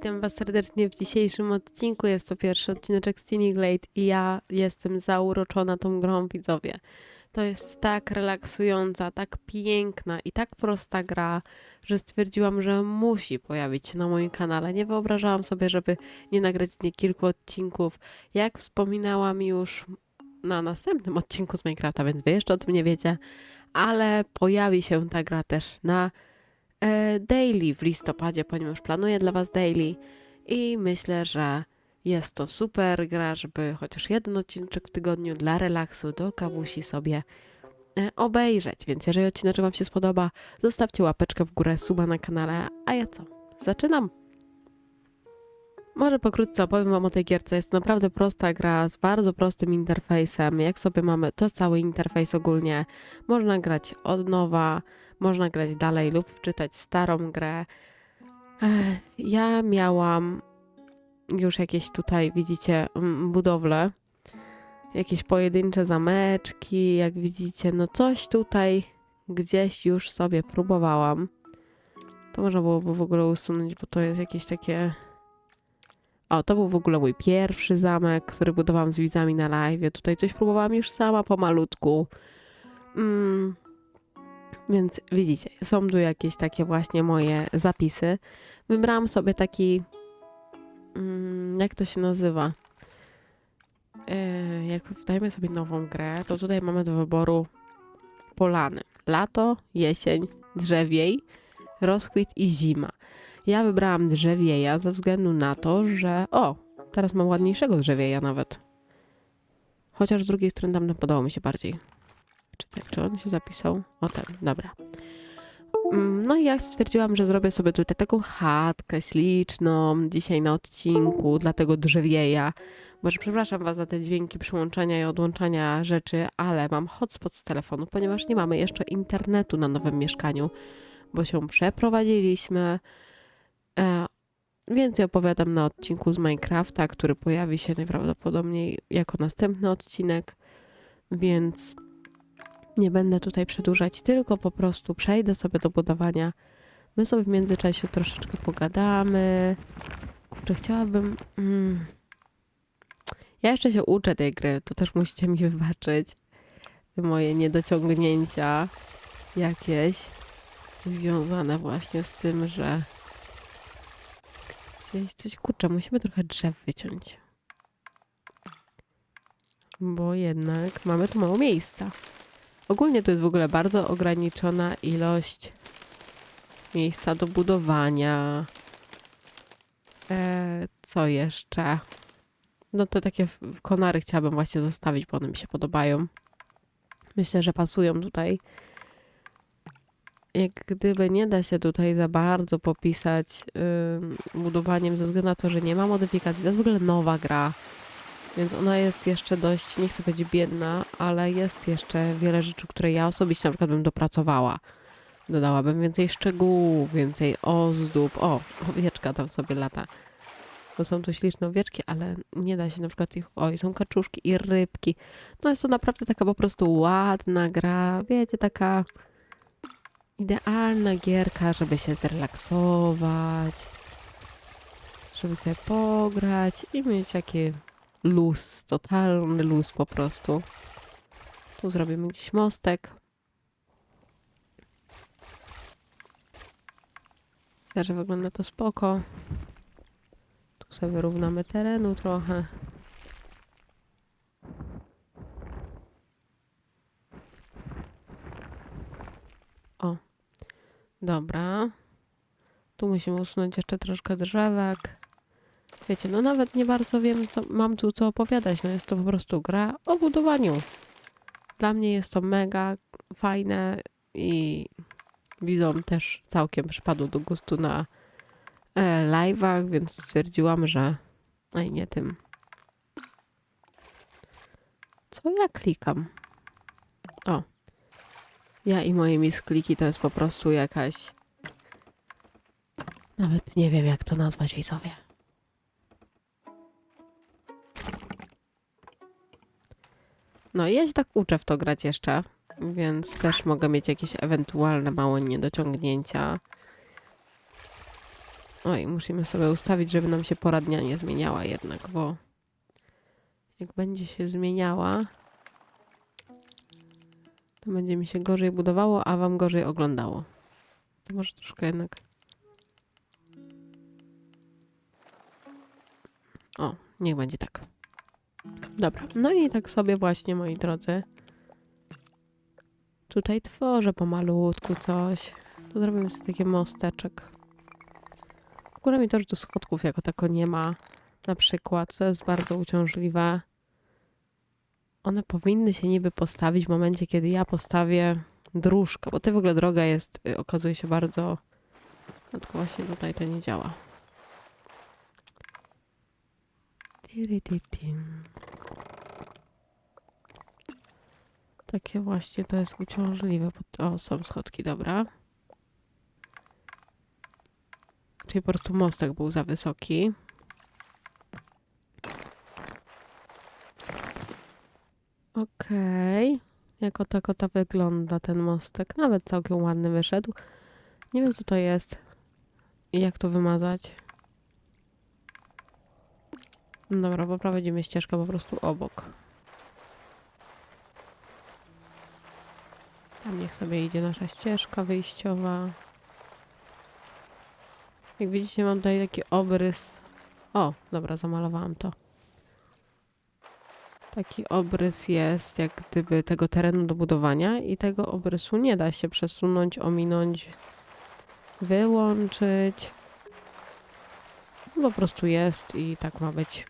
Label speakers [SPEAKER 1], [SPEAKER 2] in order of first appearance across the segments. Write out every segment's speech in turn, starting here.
[SPEAKER 1] Witam Was serdecznie w dzisiejszym odcinku. Jest to pierwszy odcineczek z Glade i ja jestem zauroczona tą grą, widzowie. To jest tak relaksująca, tak piękna i tak prosta gra, że stwierdziłam, że musi pojawić się na moim kanale. Nie wyobrażałam sobie, żeby nie nagrać z niej kilku odcinków. Jak wspominałam już na następnym odcinku z Minecrafta, więc Wy jeszcze o tym nie wiecie, ale pojawi się ta gra też na daily w listopadzie, ponieważ planuję dla Was daily i myślę, że jest to super gra, żeby chociaż jeden odcinek w tygodniu dla relaksu do kawusi sobie e, obejrzeć. Więc jeżeli odcinek Wam się spodoba, zostawcie łapeczkę w górę, suba na kanale. A ja co? Zaczynam! Może pokrótce opowiem Wam o tej gierce. Jest to naprawdę prosta gra z bardzo prostym interfejsem. Jak sobie mamy, to cały interfejs ogólnie. Można grać od nowa, można grać dalej lub wczytać starą grę. Ja miałam już jakieś tutaj, widzicie, mm, budowle, jakieś pojedyncze zameczki, jak widzicie, no coś tutaj gdzieś już sobie próbowałam. To można byłoby w ogóle usunąć, bo to jest jakieś takie... O, to był w ogóle mój pierwszy zamek, który budowałam z widzami na live. Tutaj coś próbowałam już sama pomalutku. Mm, więc widzicie, są tu jakieś takie właśnie moje zapisy. Wybrałam sobie taki. Mm, jak to się nazywa? E, jak dajmy sobie nową grę, to tutaj mamy do wyboru polany. Lato, jesień, drzewiej, rozkwit i zima. Ja wybrałam drzewieja ze względu na to, że. O, teraz mam ładniejszego drzewieja nawet. Chociaż z drugiej strony tamten podobał mi się bardziej. Czy, tak, czy on się zapisał? O ten, dobra. Mm, No i ja stwierdziłam, że zrobię sobie tutaj taką chatkę śliczną dzisiaj na odcinku dla tego drzewieja. Może przepraszam Was za te dźwięki przyłączania i odłączania rzeczy, ale mam hotspot z telefonu, ponieważ nie mamy jeszcze internetu na nowym mieszkaniu, bo się przeprowadziliśmy. E, więcej opowiadam na odcinku z Minecrafta, który pojawi się najprawdopodobniej jako następny odcinek, więc nie będę tutaj przedłużać, tylko po prostu przejdę sobie do budowania. My sobie w międzyczasie troszeczkę pogadamy. Kurczę, chciałabym. Mm. Ja jeszcze się uczę tej gry, to też musicie mi wybaczyć. Moje niedociągnięcia jakieś związane właśnie z tym, że gdzieś coś kurczę, musimy trochę drzew wyciąć. Bo jednak mamy tu mało miejsca. Ogólnie to jest w ogóle bardzo ograniczona ilość miejsca do budowania. E, co jeszcze? No to takie konary chciałabym właśnie zostawić, bo one mi się podobają. Myślę, że pasują tutaj. Jak gdyby nie da się tutaj za bardzo popisać ym, budowaniem ze względu na to, że nie ma modyfikacji. To jest w ogóle nowa gra. Więc ona jest jeszcze dość, nie chcę powiedzieć biedna, ale jest jeszcze wiele rzeczy, które ja osobiście na przykład bym dopracowała. Dodałabym więcej szczegółów, więcej ozdób. O, owieczka tam sobie lata. Bo są tu śliczne owieczki, ale nie da się na przykład ich... Oj, są kaczuszki i rybki. No jest to naprawdę taka po prostu ładna gra. Wiecie, taka idealna gierka, żeby się zrelaksować, żeby sobie pograć i mieć taki luz, totalny luz po prostu. Tu zrobimy gdzieś mostek. Myślę, że wygląda to spoko. Tu sobie wyrównamy terenu trochę. O, dobra. Tu musimy usunąć jeszcze troszkę drzewek. Wiecie, no nawet nie bardzo wiem, co mam tu co opowiadać. No jest to po prostu gra o budowaniu. Dla mnie jest to mega fajne i widzom też całkiem przypadło do gustu na e, live'ach, więc stwierdziłam, że Ej, nie tym. Co ja klikam? O. Ja i moje miskliki to jest po prostu jakaś... Nawet nie wiem, jak to nazwać, widzowie. No i ja się tak uczę w to grać jeszcze, więc też mogę mieć jakieś ewentualne małe niedociągnięcia. Oj, musimy sobie ustawić, żeby nam się pora dnia nie zmieniała jednak, bo jak będzie się zmieniała, to będzie mi się gorzej budowało, a wam gorzej oglądało. To może troszkę jednak. O, niech będzie tak. Dobra, no i tak sobie właśnie, moi drodzy. Tutaj tworzę pomalutku coś. Tu zrobimy sobie taki mosteczek. Akurat mi to, że tu schodków jako tako nie ma. Na przykład, to jest bardzo uciążliwe. One powinny się niby postawić w momencie, kiedy ja postawię dróżkę, bo to w ogóle droga jest, y, okazuje się bardzo... No tylko właśnie tutaj to nie działa. Takie właśnie to jest uciążliwe. O, są schodki, dobra. Czyli po prostu mostek był za wysoki. Okej. Jako tako to wygląda ten mostek. Nawet całkiem ładny wyszedł. Nie wiem co to jest. I jak to wymazać. Dobra, poprowadzimy ścieżkę po prostu obok. Tam niech sobie idzie nasza ścieżka wyjściowa. Jak widzicie, mam tutaj taki obrys. O, dobra, zamalowałam to. Taki obrys jest jak gdyby tego terenu do budowania i tego obrysu nie da się przesunąć, ominąć, wyłączyć. Po prostu jest i tak ma być.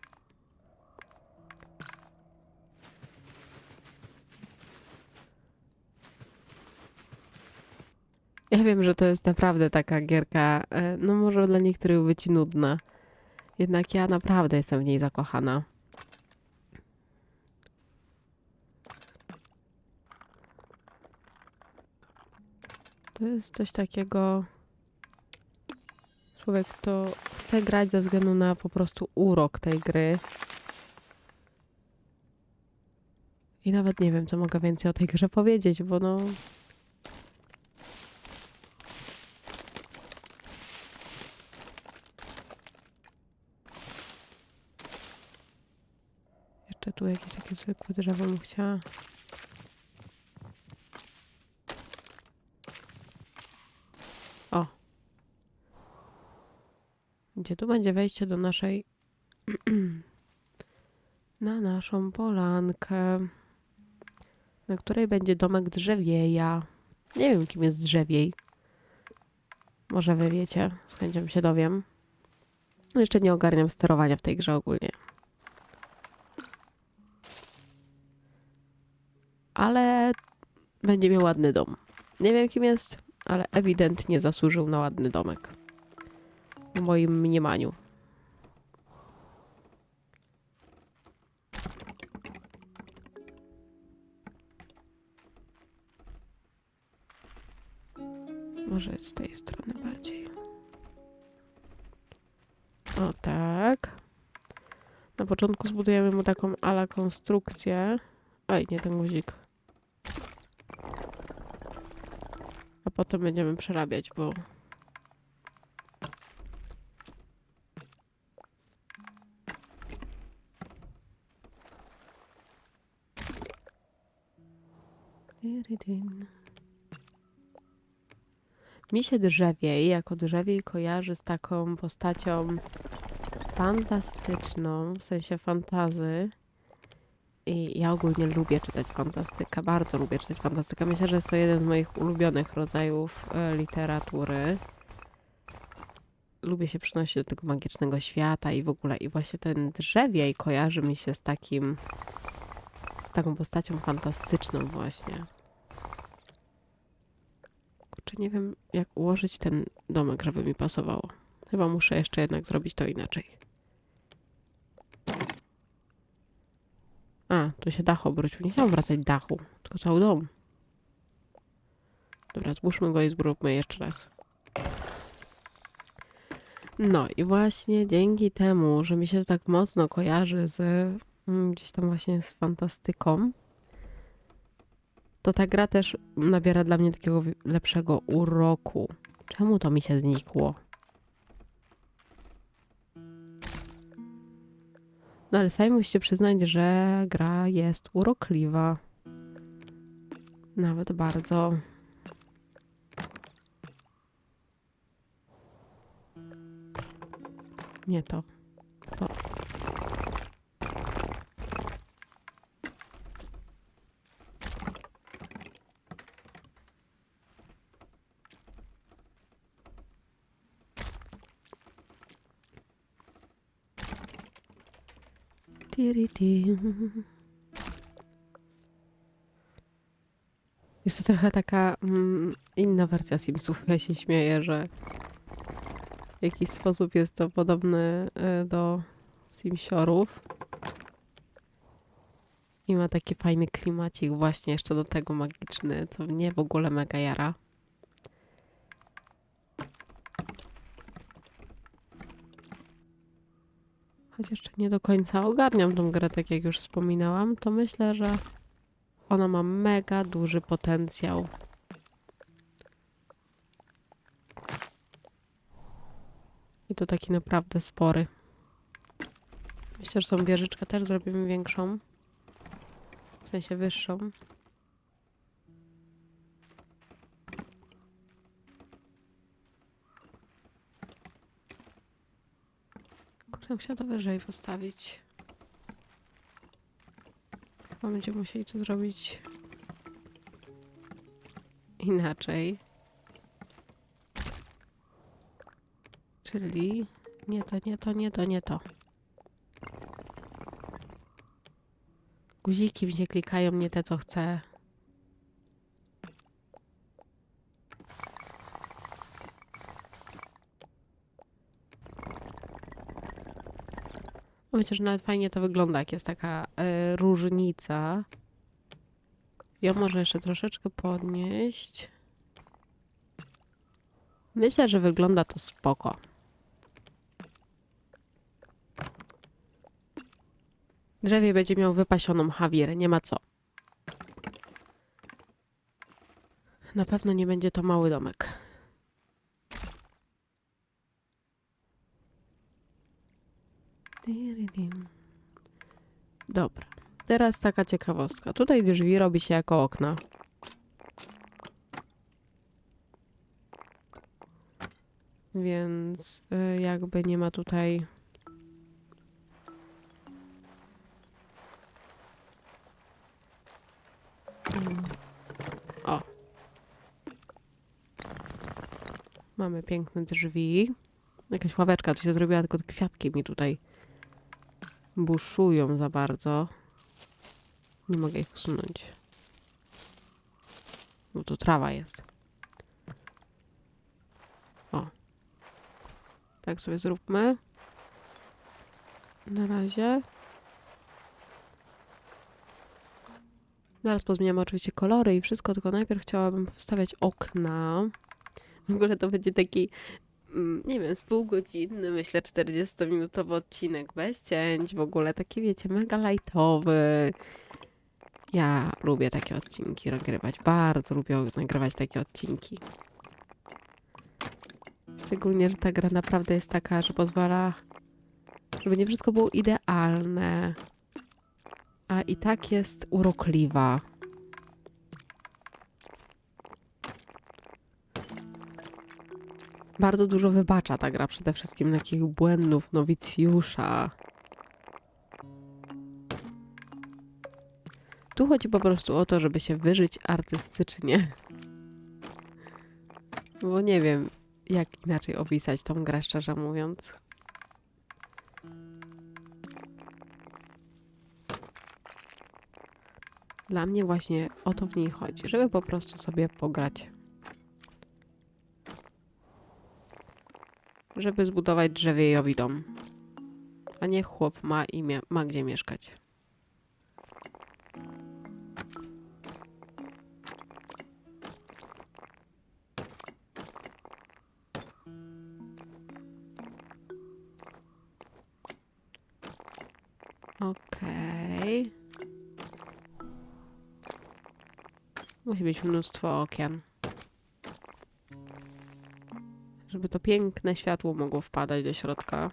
[SPEAKER 1] Ja wiem, że to jest naprawdę taka gierka, e, no może dla niektórych być nudna. Jednak ja naprawdę jestem w niej zakochana. To jest coś takiego. Człowiek to chce grać ze względu na po prostu urok tej gry. I nawet nie wiem, co mogę więcej o tej grze powiedzieć, bo no. Jeszcze tu jakieś takie zwykłe drzewo bym chciała. O. Gdzie tu będzie wejście do naszej... na naszą polankę, na której będzie domek drzewieja. Nie wiem, kim jest drzewiej. Może wy wiecie, z chęcią się dowiem. No Jeszcze nie ogarniam sterowania w tej grze ogólnie. Będzie miał ładny dom. Nie wiem, kim jest, ale ewidentnie zasłużył na ładny domek. W moim mniemaniu. Może z tej strony bardziej. O tak. Na początku zbudujemy mu taką ala konstrukcję. Oj, nie ten guzik. A potem będziemy przerabiać, bo. Mi się drzewiej, jako drzewiej kojarzy z taką postacią fantastyczną, w sensie fantazy. I ja ogólnie lubię czytać fantastykę, bardzo lubię czytać fantastykę. Myślę, że jest to jeden z moich ulubionych rodzajów e, literatury. Lubię się przynosić do tego magicznego świata i w ogóle. I właśnie ten drzewiej kojarzy mi się z takim, z taką postacią fantastyczną właśnie. Kurczę, nie wiem jak ułożyć ten domek, żeby mi pasowało. Chyba muszę jeszcze jednak zrobić to inaczej. A, tu się dach obrócił. Nie chciałam wracać dachu, tylko cały dom. Dobra, zbóżmy go i zróbmy jeszcze raz. No i właśnie dzięki temu, że mi się to tak mocno kojarzy z mm, gdzieś tam właśnie z fantastyką, to ta gra też nabiera dla mnie takiego lepszego uroku. Czemu to mi się znikło? No ale sami musicie przyznać, że gra jest urokliwa. Nawet bardzo. Nie to. To. Jest to trochę taka mm, inna wersja Simsów. Ja się śmieję, że w jakiś sposób jest to podobne e, do Simsiorów. I ma taki fajny klimacik właśnie jeszcze do tego magiczny, co mnie w ogóle mega jara. Choć jeszcze nie do końca ogarniam tą grę, tak jak już wspominałam, to myślę, że ona ma mega duży potencjał. I to taki naprawdę spory. Myślę, że tą wieżyczkę też zrobimy większą. W sensie wyższą. Kurde, musiała to wyżej postawić. Chyba będziemy musieli to zrobić inaczej. Czyli nie to, nie to, nie to, nie to. Guziki się klikają, nie te, co chcę. Myślę, że nawet fajnie to wygląda, jak jest taka e, różnica. Ja może jeszcze troszeczkę podnieść. Myślę, że wygląda to spoko. Drzewie będzie miał wypasioną hawirę, nie ma co. Na pewno nie będzie to mały domek. Dobra. Teraz taka ciekawostka. Tutaj drzwi robi się jako okna. Więc y, jakby nie ma tutaj. O. Mamy piękne drzwi. Jakaś ławeczka tu się zrobiła, tylko kwiatki mi tutaj buszują za bardzo. Nie mogę ich usunąć. Bo tu trawa jest. O. Tak sobie zróbmy. Na razie. Zaraz pozmieniamy oczywiście kolory i wszystko, tylko najpierw chciałabym wstawiać okna. W ogóle to będzie taki nie wiem, z półgodzinny, myślę 40-minutowy odcinek bez cięć, w ogóle taki wiecie, mega lightowy. Ja lubię takie odcinki nagrywać, bardzo lubię nagrywać takie odcinki. Szczególnie, że ta gra naprawdę jest taka, że pozwala, żeby nie wszystko było idealne, a i tak jest urokliwa. Bardzo dużo wybacza ta gra, przede wszystkim takich błędów nowicjusza. Tu chodzi po prostu o to, żeby się wyżyć artystycznie. Bo nie wiem, jak inaczej opisać tą grę, szczerze mówiąc. Dla mnie właśnie o to w niej chodzi, żeby po prostu sobie pograć. Żeby zbudować drzewiejowý dom. A niech chłop ma imię, ma gdzie mieszkać. Okej. Musi być mnóstwo okien żeby to piękne światło mogło wpadać do środka.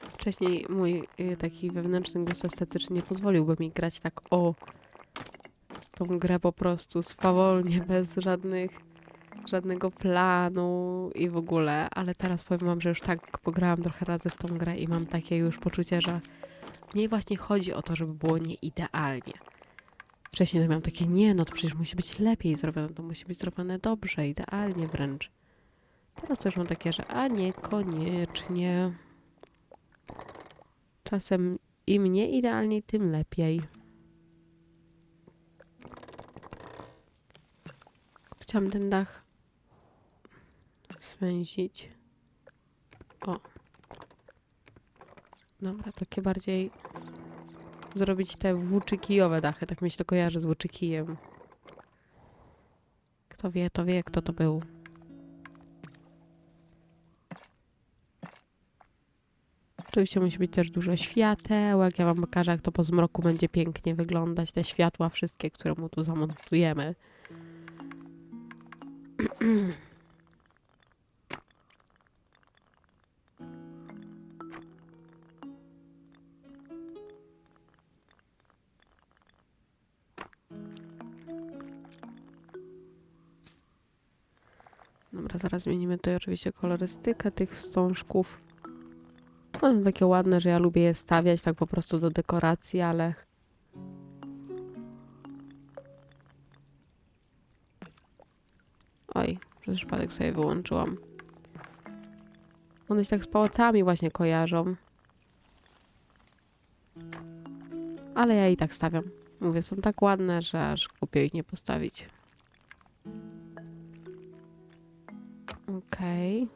[SPEAKER 1] Wcześniej mój y, taki wewnętrzny głos estetyczny nie pozwoliłby mi grać tak o tą grę po prostu swawolnie, bez żadnych żadnego planu i w ogóle, ale teraz powiem wam, że już tak pograłam trochę razy w tą grę i mam takie już poczucie, że w niej właśnie chodzi o to, żeby było nieidealnie. Wcześniej to miałam takie, nie, no to przecież musi być lepiej zrobione, to musi być zrobione dobrze, idealnie wręcz. Teraz też mam takie, że a niekoniecznie. Czasem im nie idealniej, tym lepiej. Chciałam ten dach swęzić. O. Dobra, takie bardziej zrobić te włóczykijowe dachy. Tak mi się to kojarzy z włóczykijem. Kto wie, to wie, kto to był. Oczywiście musi być też dużo światełek. Ja wam pokażę, jak to po zmroku będzie pięknie wyglądać. Te światła wszystkie, które mu tu zamontujemy. zaraz zmienimy tutaj oczywiście kolorystykę tych wstążków. One są takie ładne, że ja lubię je stawiać tak po prostu do dekoracji, ale... Oj, przez przypadek sobie wyłączyłam. One się tak z pałacami właśnie kojarzą. Ale ja i tak stawiam. Mówię, są tak ładne, że aż głupio ich nie postawić. Okej.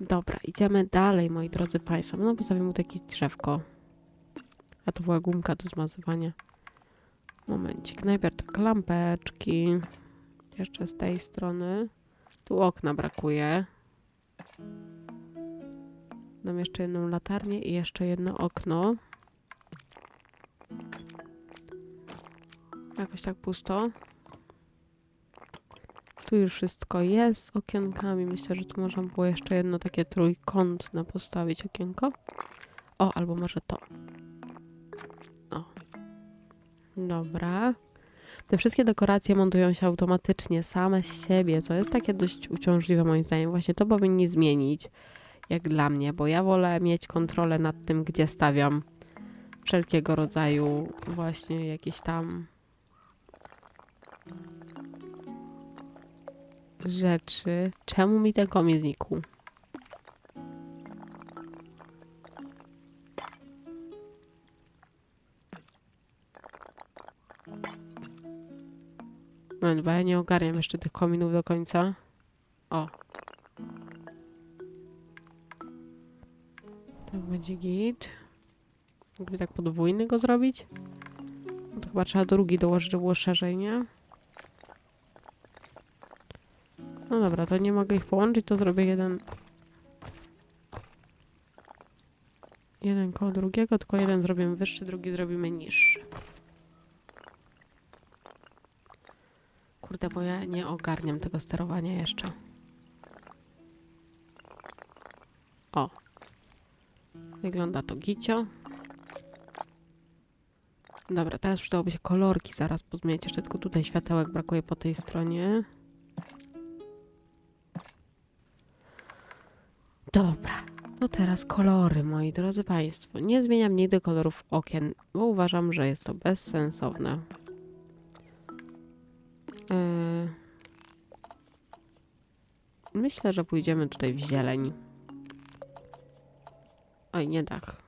[SPEAKER 1] Dobra, idziemy dalej, moi drodzy Państwo. No, postawimy mu takie drzewko. A to była gumka do zmazywania. Momencik. Najpierw tak lampeczki. Jeszcze z tej strony. Tu okna brakuje. Dam jeszcze jedną latarnię i jeszcze jedno okno. Jakoś tak pusto. Tu już wszystko jest z okienkami. Myślę, że tu można było jeszcze jedno takie trójkątne postawić okienko. O, albo może to. O. Dobra. Te wszystkie dekoracje montują się automatycznie, same z siebie, co jest takie dość uciążliwe moim zdaniem. Właśnie to powinni zmienić, jak dla mnie, bo ja wolę mieć kontrolę nad tym, gdzie stawiam wszelkiego rodzaju właśnie jakieś tam rzeczy. Czemu mi ten komin znikł? No, bo ja nie ogarniam jeszcze tych kominów do końca. O. Tak będzie git. Mógłby tak podwójny go zrobić? No to chyba trzeba drugi dołożyć, żeby było szerzej, nie? No dobra, to nie mogę ich połączyć, to zrobię jeden... Jeden koło drugiego, tylko jeden zrobimy wyższy, drugi zrobimy niższy. Kurde, bo ja nie ogarniam tego sterowania jeszcze. O. Wygląda to gicio. Dobra, teraz przydałoby się kolorki zaraz pozmieniać. Jeszcze tylko tutaj światełek brakuje po tej stronie. Dobra, to teraz kolory, moi drodzy Państwo. Nie zmieniam nigdy kolorów okien, bo uważam, że jest to bezsensowne. Yy... Myślę, że pójdziemy tutaj w zieleń. Oj, nie dach.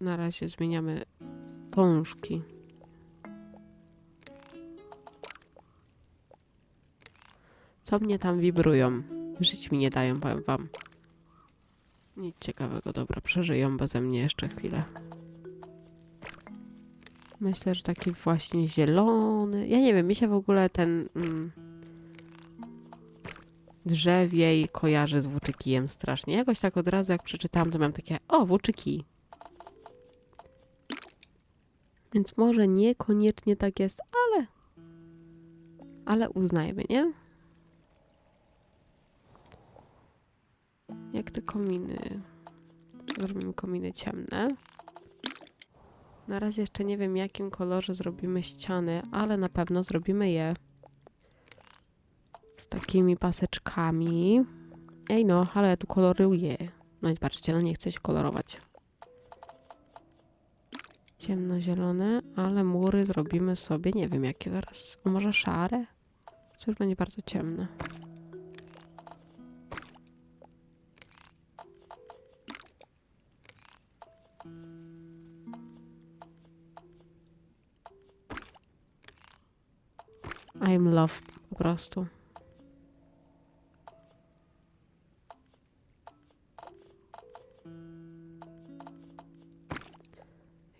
[SPEAKER 1] Na razie zmieniamy wstążki. Co mnie tam wibrują? Żyć mi nie dają, powiem wam. Nic ciekawego, dobra, przeżyją beze mnie jeszcze chwilę. Myślę, że taki właśnie zielony. Ja nie wiem, mi się w ogóle ten mm, drzewiej kojarzy z włóczykijem strasznie. Jakoś tak od razu jak przeczytałam, to miałam takie, o, włóczyki. Więc może niekoniecznie tak jest, ale ale uznajmy, nie? Jak te kominy Zrobimy kominy ciemne. Na razie jeszcze nie wiem, jakim kolorze zrobimy ściany, ale na pewno zrobimy je z takimi paseczkami. Ej no, ale ja tu koloruję. No i patrzcie, no nie chcę się kolorować. Ciemnozielone, ale mury zrobimy sobie, nie wiem jakie teraz. A może szare? To już będzie bardzo ciemne. I'm love po prostu.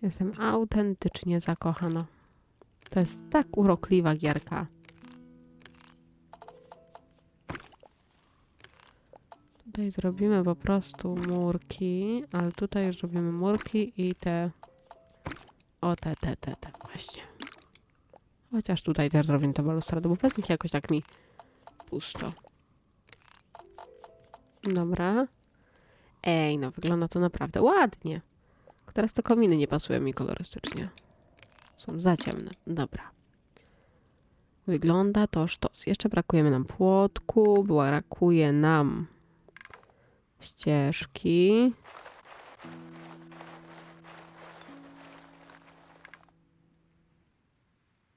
[SPEAKER 1] Jestem autentycznie zakochana. To jest tak urokliwa gierka. Tutaj zrobimy po prostu murki, ale tutaj już robimy murki i te... O, te, te, te, te, właśnie. Chociaż tutaj też zrobimy te balustrady, bo bez nich jakoś tak mi pusto. Dobra. Ej, no wygląda to naprawdę ładnie. Teraz te kominy nie pasują mi kolorystycznie. Są za ciemne. Dobra. Wygląda to sztos. Jeszcze brakuje nam płotku, brakuje nam ścieżki.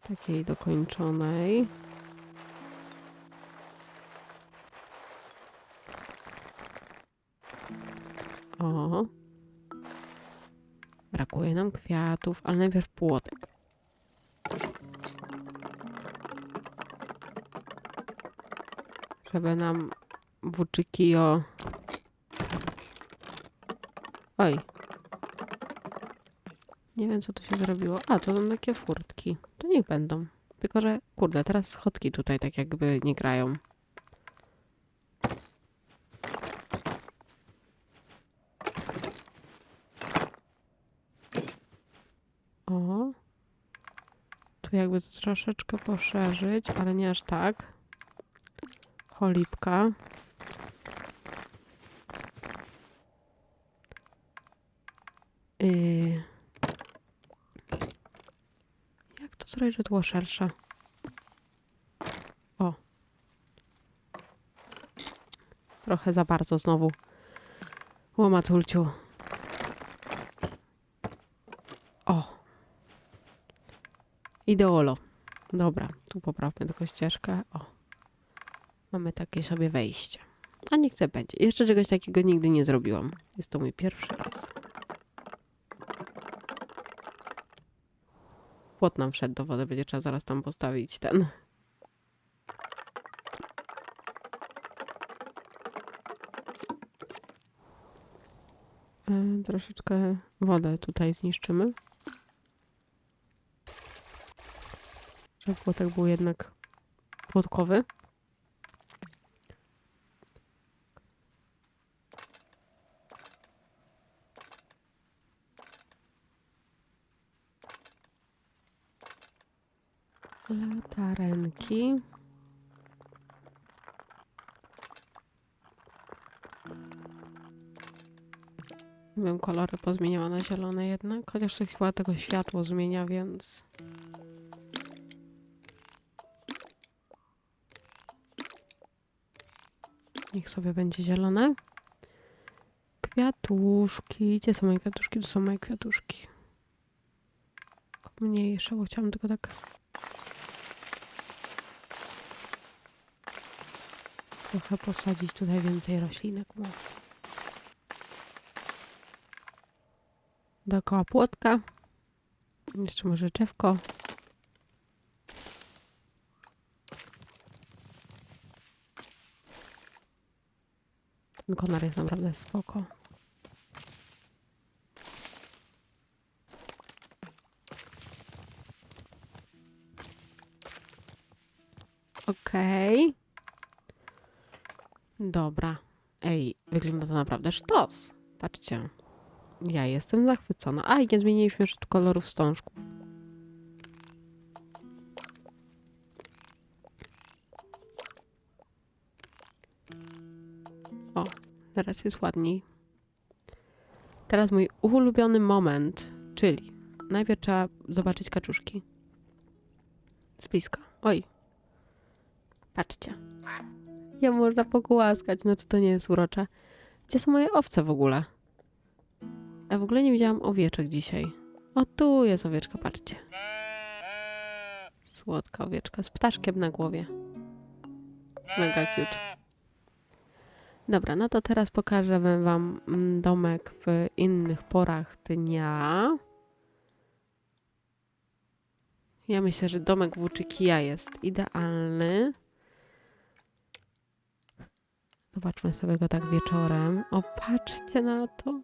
[SPEAKER 1] Takiej dokończonej. O. Brakuje nam kwiatów, ale najpierw płotek. Żeby nam włóczykio... Oj. Nie wiem, co tu się zrobiło. A, to są takie furtki. To niech będą. Tylko, że kurde, teraz schodki tutaj tak jakby nie grają. O. Tu jakby to troszeczkę poszerzyć, ale nie aż tak. Cholipka. Yy. Że było szersze? O. Trochę za bardzo znowu. Łomatulciu. O. Ideolo. Dobra, tu poprawmy tylko ścieżkę. O. Mamy takie sobie wejście. A niech to będzie. Jeszcze czegoś takiego nigdy nie zrobiłam. Jest to mój pierwszy raz. Płot nam wszedł do wody, będzie trzeba zaraz tam postawić ten. E, troszeczkę wodę tutaj zniszczymy. Żeby płotek był jednak płotkowy. Latarenki. Bym kolory pozmieniała na zielone jednak, chociaż to chyba tego światło zmienia, więc... Niech sobie będzie zielone. Kwiatuszki. Gdzie są moje kwiatuszki? Tu są moje kwiatuszki. Mniejsze, bo chciałam tylko tak... Trochę posadzić tutaj więcej roślinek. Bo... Dookoła płotka. Jeszcze może drzewko. Ten konar jest naprawdę spoko. Okej. Dobra. Ej, wygląda to naprawdę sztos. Patrzcie. Ja jestem zachwycona. A, i nie zmieniliśmy tu kolorów wstążków. O, teraz jest ładniej. Teraz mój ulubiony moment, czyli najpierw trzeba zobaczyć kaczuszki. Z bliska. Oj. Patrzcie. Ja można pogłaskać, no czy to nie jest urocze? Gdzie są moje owce w ogóle? Ja w ogóle nie widziałam owieczek dzisiaj. O, tu jest owieczka, patrzcie. Słodka owieczka z ptaszkiem na głowie. Mega cute. Dobra, no to teraz pokażę wam mm, domek w innych porach dnia. Ja myślę, że domek Włóczykija jest idealny. Zobaczmy sobie go tak wieczorem. O, patrzcie na to.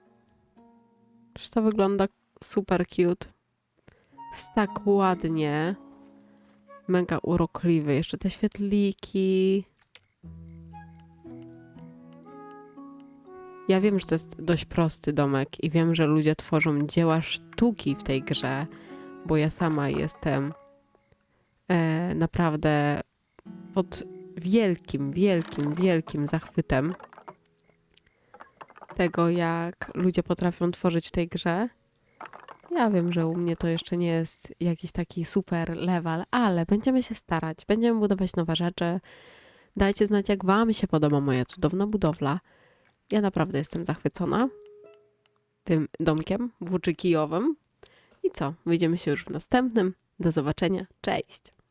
[SPEAKER 1] Przecież to wygląda super cute. Jest tak ładnie. Mega urokliwy. Jeszcze te świetliki. Ja wiem, że to jest dość prosty domek i wiem, że ludzie tworzą dzieła sztuki w tej grze, bo ja sama jestem e, naprawdę pod wielkim, wielkim, wielkim zachwytem tego, jak ludzie potrafią tworzyć w tej grze. Ja wiem, że u mnie to jeszcze nie jest jakiś taki super level, ale będziemy się starać, będziemy budować nowe rzeczy. Dajcie znać, jak Wam się podoba moja cudowna budowla. Ja naprawdę jestem zachwycona tym domkiem włóczykijowym. I co? Widzimy się już w następnym. Do zobaczenia. Cześć!